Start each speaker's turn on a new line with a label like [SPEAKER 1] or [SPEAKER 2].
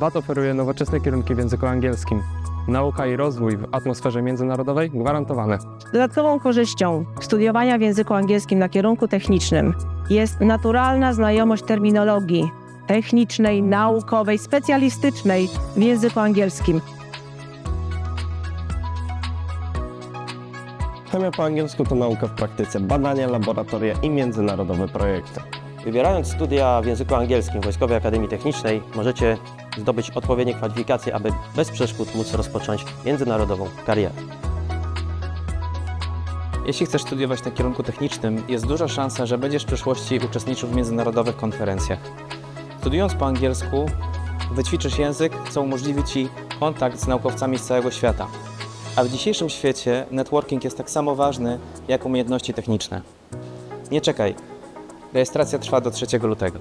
[SPEAKER 1] VAT oferuje nowoczesne kierunki w języku angielskim. Nauka i rozwój w atmosferze międzynarodowej gwarantowane.
[SPEAKER 2] Dodatkową korzyścią studiowania w języku angielskim na kierunku technicznym jest naturalna znajomość terminologii technicznej, naukowej, specjalistycznej w języku angielskim.
[SPEAKER 3] Chemia po angielsku to nauka w praktyce, badania, laboratoria i międzynarodowe projekty.
[SPEAKER 4] Wybierając studia w języku angielskim Wojskowej Akademii Technicznej możecie zdobyć odpowiednie kwalifikacje, aby bez przeszkód móc rozpocząć międzynarodową karierę.
[SPEAKER 5] Jeśli chcesz studiować na kierunku technicznym, jest duża szansa, że będziesz w przyszłości uczestniczył w międzynarodowych konferencjach. Studiując po angielsku, wyćwiczysz język, co umożliwi Ci kontakt z naukowcami z całego świata. A w dzisiejszym świecie networking jest tak samo ważny jak umiejętności techniczne. Nie czekaj. Rejestracja trwa do 3 lutego.